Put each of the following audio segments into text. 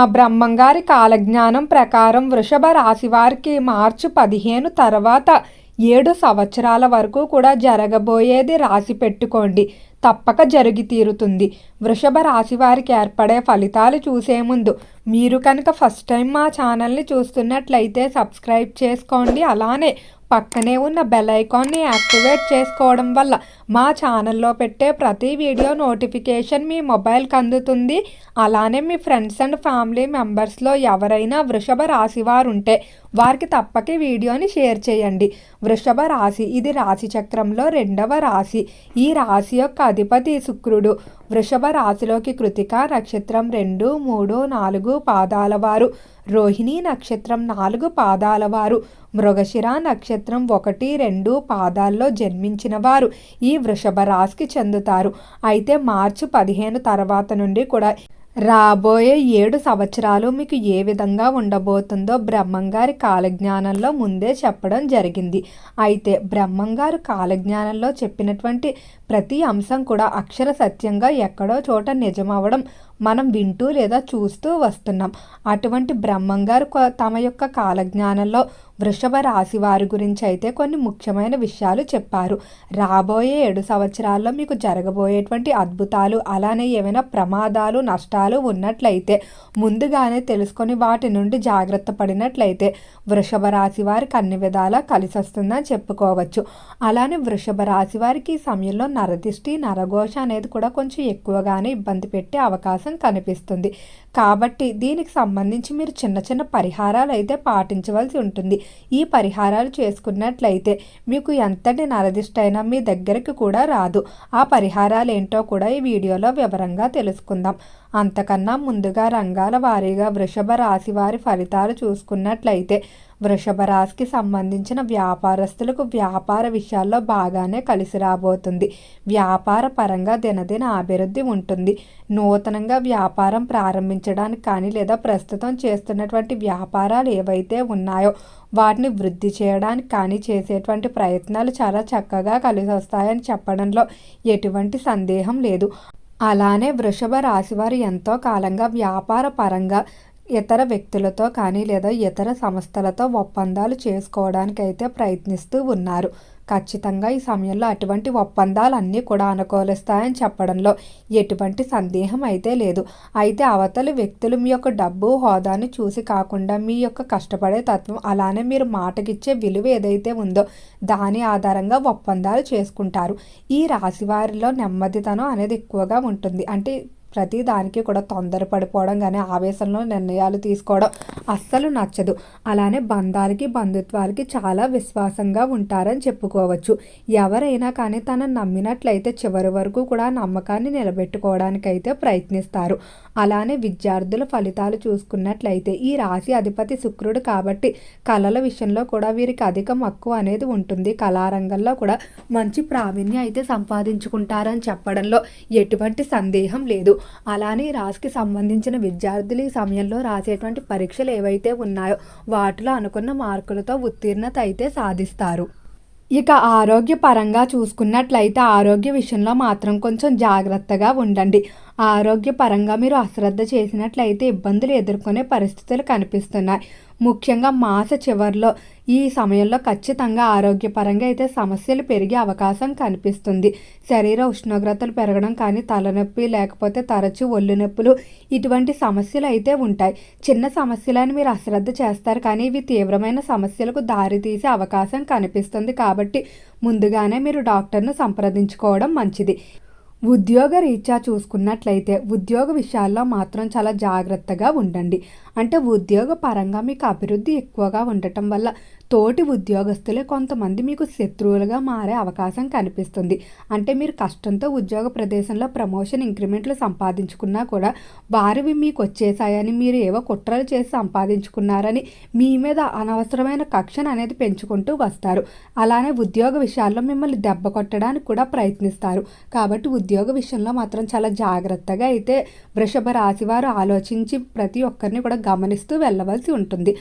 ఆ బ్రహ్మంగారి కాలజ్ఞానం ప్రకారం వృషభ రాశి వారికి మార్చి పదిహేను తర్వాత ఏడు సంవత్సరాల వరకు కూడా జరగబోయేది రాసి పెట్టుకోండి. తప్పక జరిగి తీరుతుంది. వృషభ రాశి వారికి ఏర్పడే ఫలితాలు చూసే ముందు మీరు కనుక ఫస్ట్ టైం మా ఛానల్ని చూస్తున్నట్లయితే సబ్స్క్రైబ్ చేసుకోండి. అలానే పక్కనే ఉన్న బెల్ ఐకాన్ని యాక్టివేట్ చేసుకోవడం వల్ల మా ఛానల్లో పెట్టే ప్రతి వీడియో నోటిఫికేషన్ మీ మొబైల్కి అందుతుంది. అలానే మీ ఫ్రెండ్స్ అండ్ ఫ్యామిలీ మెంబర్స్లో ఎవరైనా వృషభ రాశివారు ఉంటే వారికి తప్పక వీడియోని షేర్ చేయండి. వృషభ రాశి ఇది రాశి చక్రంలో రెండవ రాశి. ఈ రాశి యొక్క అధిపతి శుక్రుడు. వృషభ రాశిలోకి కృతిక నక్షత్రం రెండు మూడు నాలుగు పాదాల వారు. రోహిణి నక్షత్రం నాలుగు పాదాల వారు. మృగశిర నక్షత్రం ఒకటి రెండు పాదాల్లో జన్మించిన వారు ఈ వృషభ రాశికి చెందుతారు. అయితే మార్చి పదిహేను తర్వాత నుండి కూడా రాబోయే ఏడు సంవత్సరాలు మీకు ఏ విధంగా ఉండబోతుందో బ్రహ్మంగారి కాలజ్ఞానంలో ముందే చెప్పడం జరిగింది. అయితే బ్రహ్మంగారు కాలజ్ఞానంలో చెప్పినటువంటి ప్రతి అంశం కూడా అక్షర సత్యంగా ఎక్కడో చోట నిజమవడం మనం వింటూ లేదా చూస్తూ వస్తున్నాం. అటువంటి బ్రహ్మంగారు తమ యొక్క కాలజ్ఞానంలో వృషభ రాశి వారి గురించి అయితే కొన్ని ముఖ్యమైన విషయాలు చెప్పారు. రాబోయే ఏడు సంవత్సరాల్లో మీకు జరగబోయేటువంటి అద్భుతాలు అలానే ఏమైనా ప్రమాదాలు నష్టాలు ఉన్నట్లయితే ముందుగానే తెలుసుకొని వాటి నుండి జాగ్రత్త పడినట్లయితే వృషభ రాశి వారికి అన్ని విధాలా కలిసి వస్తుందని చెప్పుకోవచ్చు. అలానే వృషభ రాశి వారికి ఈ సమయంలో నరదిష్టి నరఘోష అనేది కూడా కొంచెం ఎక్కువగానే ఇబ్బంది పెట్టే అవకాశం కనిపిస్తుంది. కాబట్టి దీనికి సంబంధించి మీరు చిన్న చిన్న పరిహారాలు అయితే పాటించవలసి ఉంటుంది. ఈ పరిహారాలు చేసుకున్నట్లయితే మీకు ఎంతటి నరదిష్టైనా మీ దగ్గరికి కూడా రాదు. ఆ పరిహారాలు ఏంటో కూడా ఈ వీడియోలో వివరంగా తెలుసుకుందాం. అంతకన్నా ముందుగా రంగాల వారీగా వృషభ రాశి వారి ఫలితాలు చూసుకున్నట్లయితే వృషభ రాశికి సంబంధించిన వ్యాపారస్తులకు వ్యాపార విషయాల్లో బాగానే కలిసి రాబోతుంది. వ్యాపార పరంగా దినదిన అభివృద్ధి ఉంటుంది. నూతనంగా వ్యాపారం ప్రారంభించడానికి కానీ లేదా ప్రస్తుతం చేస్తున్నటువంటి వ్యాపారాలు ఏవైతే ఉన్నాయో వాటిని వృద్ధి చేయడానికి కానీ చేసేటువంటి ప్రయత్నాలు చాలా చక్కగా కలిసి వస్తాయని చెప్పడంలో ఎటువంటి సందేహం లేదు. అలానే వృషభ రాశివారు ఎంతో కాలంగా వ్యాపార పరంగా ఇతర వ్యక్తులతో కానీ లేదా ఇతర సంస్థలతో ఒప్పందాలు చేసుకోవడానికి అయితే ప్రయత్నిస్తూ ఉన్నారు. ఖచ్చితంగా ఈ సమయంలో అటువంటి ఒప్పందాలు అన్నీ కూడా అనుకూలిస్తాయని చెప్పడంలో ఎటువంటి సందేహం అయితే లేదు. అయితే అవతలి వ్యక్తులు మీ యొక్క డబ్బు హోదాని చూసి కాకుండా మీ యొక్క కష్టపడే తత్వం అలానే మీరు మాటకిచ్చే విలువ ఏదైతే ఉందో దాని ఆధారంగా ఒప్పందాలు చేసుకుంటారు. ఈ రాశి వారిలో నెమ్మదితనం అనేది ఎక్కువగా ఉంటుంది. అంటే ప్రతి దానికి కూడా తొందరపడిపోవడం కానీ ఆవేశంలో నిర్ణయాలు తీసుకోవడం అస్సలు నచ్చదు. అలానే బంధాలకి బంధుత్వాలకి చాలా విశ్వాసంగా ఉంటారని చెప్పుకోవచ్చు. ఎవరైనా కానీ తనను నమ్మినట్లయితే చివరి వరకు కూడా నమ్మకాన్ని నిలబెట్టుకోవడానికైతే ప్రయత్నిస్తారు. అలానే విద్యార్థుల ఫలితాలు చూసుకున్నట్లయితే ఈ రాశి అధిపతి శుక్రుడు కాబట్టి కళల విషయంలో కూడా వీరికి అధిక మక్కువ అనేది ఉంటుంది. కళారంగంలో కూడా మంచి ప్రావీణ్యం అయితే సంపాదించుకుంటారని చెప్పడంలో ఎటువంటి సందేహం లేదు. అలానే రాశికి సంబంధించిన విద్యార్థులు ఈ సమయంలో రాసేటువంటి పరీక్షలు ఏవైతే ఉన్నాయో వాటిలో అనుకున్న మార్కులతో ఉత్తీర్ణత అయితే సాధిస్తారు. ఇక ఆరోగ్యపరంగా చూసుకున్నట్లయితే ఆరోగ్య విషయంలో మాత్రం కొంచెం జాగ్రత్తగా ఉండండి. ఆరోగ్యపరంగా మీరు అశ్రద్ధ చేసినట్లయితే ఇబ్బందులు ఎదుర్కొనే పరిస్థితులు కనిపిస్తున్నాయి. ముఖ్యంగా మాస చివరిలో ఈ సమయంలో ఖచ్చితంగా ఆరోగ్యపరంగా అయితే సమస్యలు పెరిగే అవకాశం కనిపిస్తుంది. శరీర ఉష్ణోగ్రతలు పెరగడం కానీ తలనొప్పి లేకపోతే తరచు ఒళ్ళు నొప్పులు ఇటువంటి సమస్యలు అయితే ఉంటాయి. చిన్న సమస్యలను మీరు అశ్రద్ధ చేస్తారు కానీ ఇవి తీవ్రమైన సమస్యలకు దారితీసే అవకాశం కనిపిస్తుంది కాబట్టి ముందుగానే మీరు డాక్టర్ను సంప్రదించుకోవడం మంచిది. ఉద్యోగ రీత్యా చూసుకున్నట్లయితే ఉద్యోగ విషయాల్లో మాత్రం చాలా జాగ్రత్తగా ఉండండి. అంటే ఉద్యోగ పరంగా మీకు అభివృద్ధి ఎక్కువగా ఉండటం వల్ల తోటి ఉద్యోగస్తులే కొంతమంది మీకు శత్రువులుగా మారే అవకాశం కనిపిస్తుంది. అంటే మీరు కష్టంతో ఉద్యోగ ప్రదేశంలో ప్రమోషన్ ఇంక్రిమెంట్లు సంపాదించుకున్నా కూడా వారివి మీకు వచ్చేసాయని మీరు ఏవో కుట్రలు చేసి సంపాదించుకున్నారని మీ మీద అనవసరమైన కక్షను అనేది పెంచుకుంటూ వస్తారు. అలానే ఉద్యోగ విషయాల్లో మిమ్మల్ని దెబ్బ కొట్టడానికి కూడా ప్రయత్నిస్తారు. కాబట్టి ఉద్యోగ విషయంలో మాత్రం చాలా జాగ్రత్తగా అయితే వృషభ రాశి వారు ఆలోచించి ప్రతి ఒక్కరిని కూడా గమనిస్తూ వెళ్ళవలసి ఉంటుంది.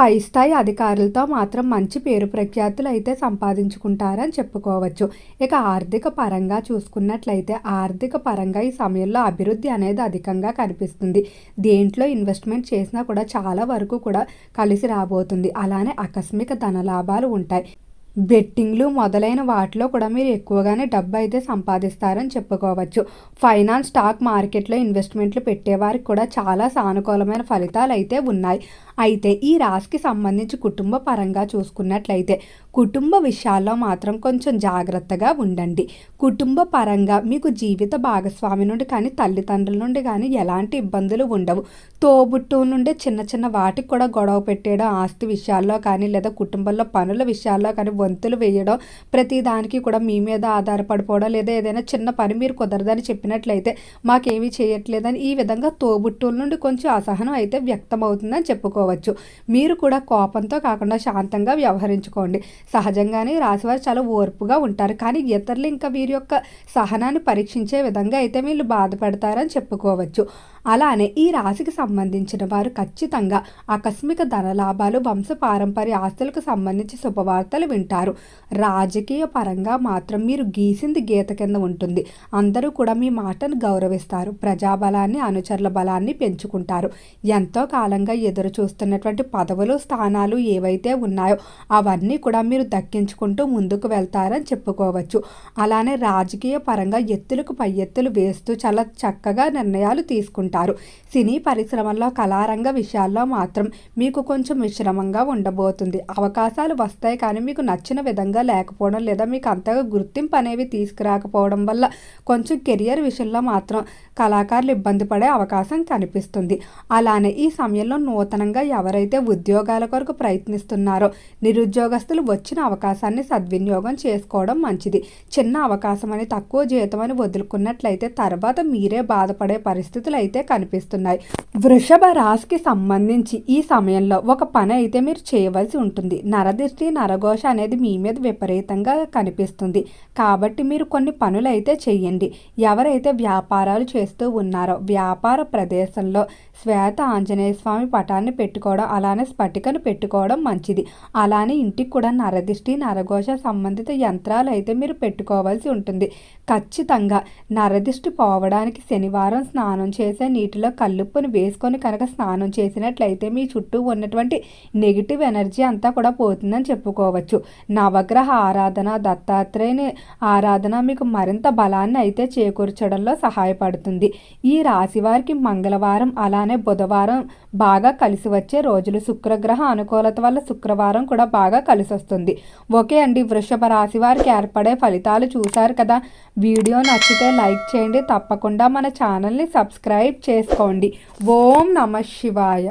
పై స్థాయి అధికారులతో మాత్రం మంచి పేరు ప్రఖ్యాతులు అయితే సంపాదించుకుంటారని చెప్పుకోవచ్చు. ఇక ఆర్థిక పరంగా చూసుకున్నట్లయితే ఆర్థిక పరంగా ఈ సమయంలో అభివృద్ధి అనేది అధికంగా కనిపిస్తుంది. దేంట్లో ఇన్వెస్ట్మెంట్ చేసినా కూడా చాలా వరకు కూడా కలిసి రాబోతుంది. అలానే ఆకస్మిక ధన లాభాలు ఉంటాయి. బెట్టింగ్లు మొదలైన వాటిలో కూడా మీరు ఎక్కువగానే డబ్బు అయితే సంపాదిస్తారని చెప్పుకోవచ్చు. ఫైనాన్స్ స్టాక్ మార్కెట్లో ఇన్వెస్ట్మెంట్లు పెట్టేవారికి కూడా చాలా సానుకూలమైన ఫలితాలు అయితే ఉన్నాయి. అయితే ఈ రాశికి సంబంధించి కుటుంబ పరంగా చూసుకున్నట్లయితే కుటుంబ విషయాల్లో మాత్రం కొంచెం జాగ్రత్తగా ఉండండి. కుటుంబ పరంగా మీకు జీవిత భాగస్వామి నుండి కానీ తల్లిదండ్రుల నుండి కానీ ఎలాంటి ఇబ్బందులు ఉండవు. తోబుట్టు నుండి చిన్న చిన్న వాటికి కూడా గొడవ పెట్టేయడం ఆస్తి విషయాల్లో కానీ లేదా కుటుంబంలో పనుల విషయాల్లో కానీ వంతులు వేయడం ప్రతి దానికి కూడా మీ మీద ఆధారపడిపోవడం లేదా ఏదైనా చిన్న పని మీరు కుదరదని చెప్పినట్లయితే మాకేమీ చేయట్లేదని ఈ విధంగా తోబుట్టు నుండి కొంచెం అసహనం అయితే వ్యక్తమవుతుందని చెప్పుకోవచ్చు. మీరు కూడా కోపంతో కాకుండా శాంతంగా వ్యవహరించుకోండి. సహజంగానే రాశివారు చాలా ఓర్పుగా ఉంటారు. కానీ ఇతరులు ఇంకా వీరి యొక్క సహనాన్ని పరీక్షించే విధంగా అయితే వీళ్ళు బాధపడతారని చెప్పుకోవచ్చు. అలానే ఈ రాశికి సంబంధించిన వారు ఖచ్చితంగా ఆకస్మిక ధనలాభాలు వంశ పారంపర్య ఆస్తులకు సంబంధించి శుభవార్తలు వింటారు. రాజకీయ పరంగా మాత్రం మీరు గీసింది గీత కింద ఉంటుంది. అందరూ కూడా మీ మాటను గౌరవిస్తారు. ప్రజాబలాన్ని అనుచరుల బలాన్ని పెంచుకుంటారు. ఎంతో కాలంగా ఎదురు చూస్తున్నటువంటి పదవులు స్థానాలు ఏవైతే ఉన్నాయో అవన్నీ కూడా మీరు దక్కించుకుంటూ ముందుకు వెళ్తారని చెప్పుకోవచ్చు. అలానే రాజకీయ పరంగా ఎత్తులకు పై ఎత్తులు వేస్తూ చాలా చక్కగా నిర్ణయాలు తీసుకుంటారు. ఉంటారు సినీ పరిశ్రమల్లో కళారంగ విషయాల్లో మాత్రం మీకు కొంచెం మిశ్రమంగా ఉండబోతుంది. అవకాశాలు వస్తాయి కానీ మీకు నచ్చిన విధంగా లేకపోవడం లేదా మీకు అంతగా గుర్తింపు అనేవి తీసుకురాకపోవడం వల్ల కొంచెం కెరియర్ విషయంలో మాత్రం కళాకారులు ఇబ్బంది పడే అవకాశం కనిపిస్తుంది. అలానే ఈ సమయంలో నూతనంగా ఎవరైతే ఉద్యోగాల కొరకు ప్రయత్నిస్తున్నారో నిరుద్యోగస్తులు వచ్చిన అవకాశాన్ని సద్వినియోగం చేసుకోవడం మంచిది. చిన్న అవకాశం అని తక్కువ జీతం అని వదులుకున్నట్లయితే తర్వాత మీరే బాధపడే పరిస్థితులు అయితే అయితే కనిపిస్తున్నాయి. వృషభ రాశికి సంబంధించి ఈ సమయంలో ఒక పని అయితే మీరు చేయవలసి ఉంటుంది. నరదృష్టి నరఘోష అనేది మీ మీద విపరీతంగా కనిపిస్తుంది. కాబట్టి మీరు కొన్ని పనులు అయితే చేయండి. ఎవరైతే వ్యాపారాలు చేస్తూ ఉన్నారో వ్యాపార ప్రదేశంలో శ్వేత ఆంజనేయ స్వామి పటాన్ని పెట్టుకోవడం అలానే స్ఫటికను పెట్టుకోవడం మంచిది. అలానే ఇంటికి కూడా నరదిష్టి నరఘోష సంబంధిత యంత్రాలు అయితే మీరు పెట్టుకోవాల్సి ఉంటుంది. ఖచ్చితంగా నరదిష్టి పోవడానికి శనివారం స్నానం చేసే నీటిలో కల్లుప్పుని వేసుకొని కనుక స్నానం చేసినట్లయితే మీ చుట్టూ ఉన్నటువంటి నెగిటివ్ ఎనర్జీ అంతా కూడా పోతుందని చెప్పుకోవచ్చు. నవగ్రహ ఆరాధన దత్తాత్రేయుని ఆరాధన మీకు మరింత బలాన్ని అయితే చేకూర్చడంలో సహాయపడుతుంది. ఈ రాశి వారికి మంగళవారం అలానే బుధవారం బాగా కలిసి వచ్చే రోజులు శుక్రగ్రహ అనుకూలత వల్ల శుక్రవారం కూడా బాగా కలిసి వస్తుంది. ఓకే అండి వృషభ రాశి వారికి ఏర్పడే ఫలితాలు చూశారు కదా. వీడియో నచ్చితే లైక్ చేయండి తప్పకుండా మన ఛానల్ని సబ్స్క్రైబ్ చేసుకోండి. ఓం నమ శివాయ.